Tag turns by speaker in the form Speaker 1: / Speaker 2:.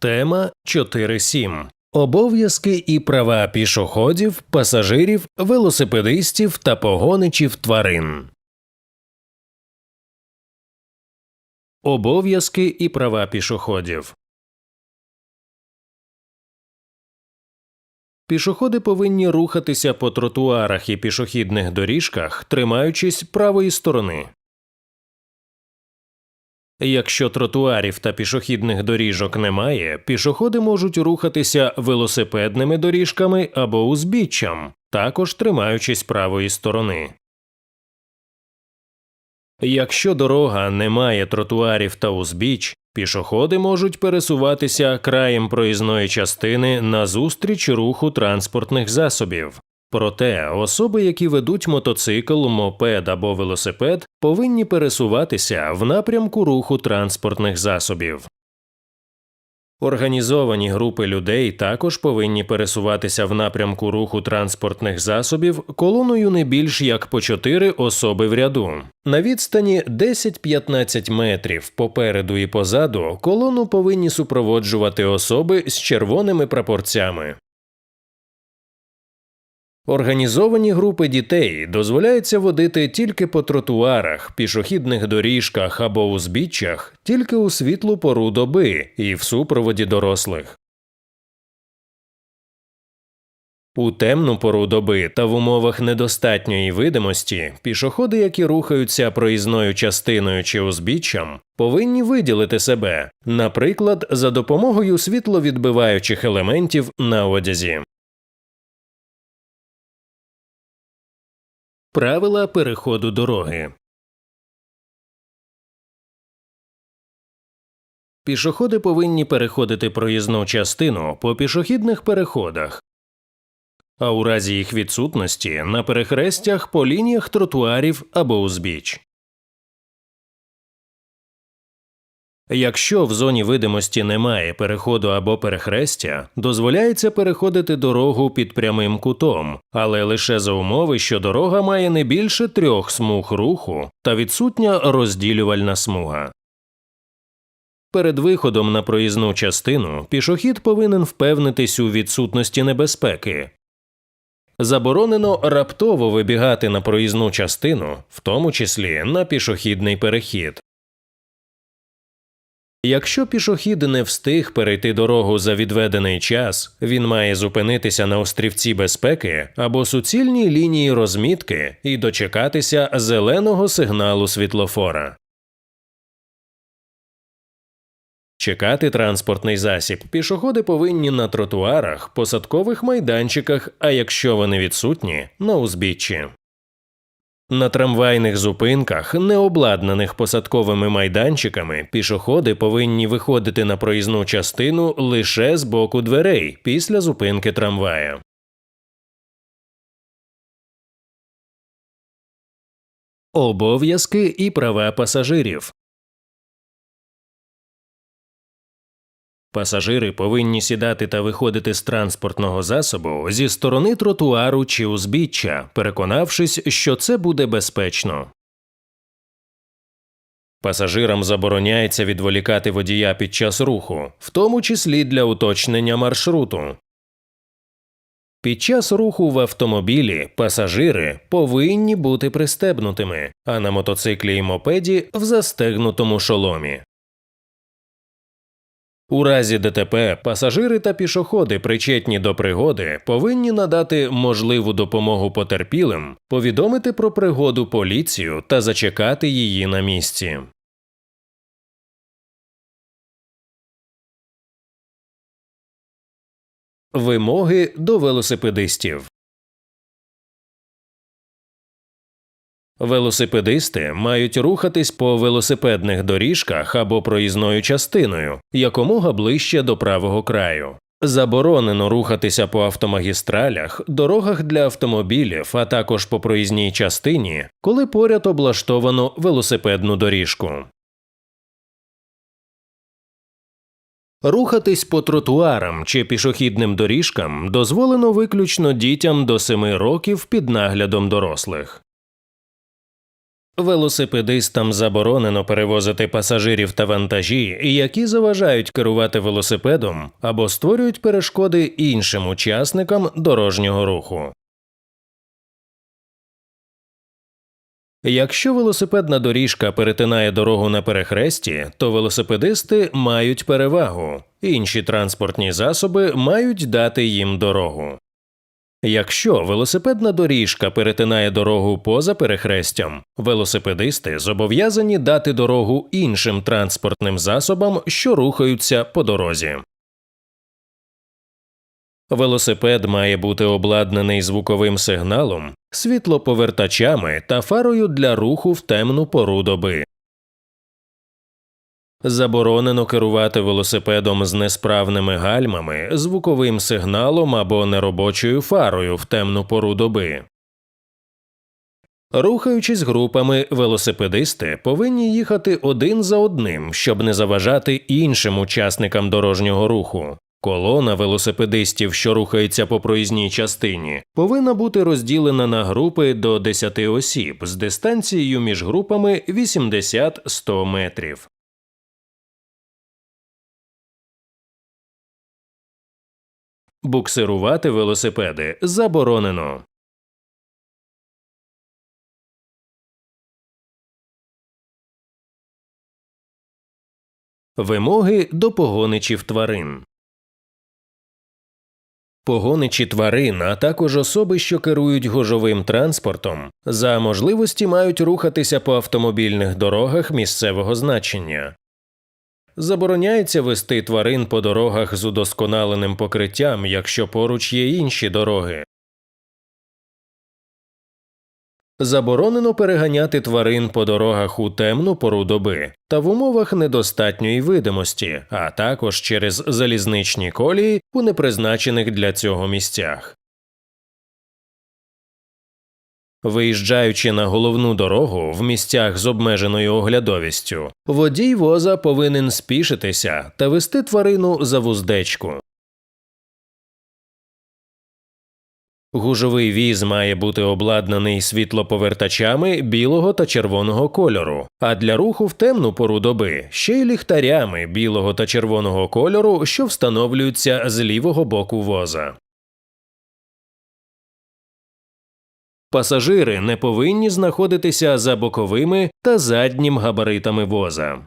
Speaker 1: Тема 4.7. Обов'язки і права пішоходів, пасажирів, велосипедистів та погоничів тварин. Обов'язки і права пішоходів. Пішоходи повинні рухатися по тротуарах і пішохідних доріжках, тримаючись правої сторони. Якщо тротуарів та пішохідних доріжок немає, пішоходи можуть рухатися велосипедними доріжками або узбіччям, також тримаючись правої сторони. Якщо дорога не має тротуарів та узбіч, пішоходи можуть пересуватися краєм проїзної частини назустріч руху транспортних засобів. Проте особи, які ведуть мотоцикл, мопед або велосипед, повинні пересуватися в напрямку руху транспортних засобів. Організовані групи людей також повинні пересуватися в напрямку руху транспортних засобів колоною не більш як по 4 особи в ряду. На відстані 10-15 метрів попереду і позаду колону повинні супроводжувати особи з червоними прапорцями. Організовані групи дітей дозволяється водити тільки по тротуарах, пішохідних доріжках або узбіччях, тільки у світлу пору доби і в супроводі дорослих. У темну пору доби та в умовах недостатньої видимості пішоходи, які рухаються проїзною частиною чи узбіччям, повинні виділити себе, наприклад, за допомогою світловідбиваючих елементів на одязі. Правила переходу дороги. Пішоходи повинні переходити проїзну частину по пішохідних переходах, а у разі їх відсутності на перехрестях по лініях тротуарів або узбіч. Якщо в зоні видимості немає переходу або перехрестя, дозволяється переходити дорогу під прямим кутом, але лише за умови, що дорога має не більше трьох смуг руху та відсутня розділювальна смуга. Перед виходом на проїзну частину пішохід повинен впевнитись у відсутності небезпеки. Заборонено раптово вибігати на проїзну частину, в тому числі на пішохідний перехід. Якщо пішохід не встиг перейти дорогу за відведений час, він має зупинитися на острівці безпеки або суцільній лінії розмітки і дочекатися зеленого сигналу світлофора. Чекати транспортний засіб пішоходи повинні на тротуарах, посадкових майданчиках, а якщо вони відсутні на узбіччі. На трамвайних зупинках, не обладнаних посадковими майданчиками, пішоходи повинні виходити на проїзну частину лише з боку дверей після зупинки трамвая. Обов'язки і права пасажирів. Пасажири повинні сідати та виходити з транспортного засобу зі сторони тротуару чи узбіччя, переконавшись, що це буде безпечно. Пасажирам забороняється відволікати водія під час руху, в тому числі для уточнення маршруту. Під час руху в автомобілі пасажири повинні бути пристебнутими, а на мотоциклі і мопеді в застегнутому шоломі. У разі ДТП пасажири та пішоходи, причетні до пригоди, повинні надати можливу допомогу потерпілим, повідомити про пригоду поліцію та зачекати її на місці. Вимоги до велосипедистів Велосипедисти мають рухатись по велосипедних доріжках або проїзною частиною якомога ближче до правого краю. Заборонено рухатися по автомагістралях, дорогах для автомобілів, а також по проїзній частині, коли поряд облаштовано велосипедну доріжку. Рухатись по тротуарам чи пішохідним доріжкам дозволено виключно дітям до 7 років під наглядом дорослих. Велосипедистам заборонено перевозити пасажирів та вантажі, які заважають керувати велосипедом або створюють перешкоди іншим учасникам дорожнього руху. Якщо велосипедна доріжка перетинає дорогу на перехресті, то велосипедисти мають перевагу, інші транспортні засоби мають дати їм дорогу. Якщо велосипедна доріжка перетинає дорогу поза перехрестям, велосипедисти зобов'язані дати дорогу іншим транспортним засобам, що рухаються по дорозі. Велосипед має бути обладнаний звуковим сигналом, світлоповертачами та фарою для руху в темну пору доби. Заборонено керувати велосипедом з несправними гальмами, звуковим сигналом або неробочою фарою в темну пору доби. Рухаючись групами, велосипедисти повинні їхати один за одним, щоб не заважати іншим учасникам дорожнього руху. Колона велосипедистів, що рухається по проїзній частині, повинна бути розділена на групи до 10 осіб з дистанцією між групами 80-100 метрів. Буксирувати велосипеди заборонено. Вимоги до погоничів тварин. Погоничі тварин, а також особи, що керують гожовим транспортом, за можливості мають рухатися по автомобільних дорогах місцевого значення. Забороняється вести тварин по дорогах з удосконаленим покриттям, якщо поруч є інші дороги. Заборонено переганяти тварин по дорогах у темну пору доби та в умовах недостатньої видимості, а також через залізничні колії у непризначених для цього місцях. Виїжджаючи на головну дорогу в місцях з обмеженою оглядовістю, водій воза повинен спішитися та вести тварину за вуздечку. Гужовий віз має бути обладнаний світлоповертачами білого та червоного кольору, а для руху в темну пору доби ще й ліхтарями білого та червоного кольору, що встановлюються з лівого боку воза. Пасажири не повинні знаходитися за боковими та заднім габаритами воза.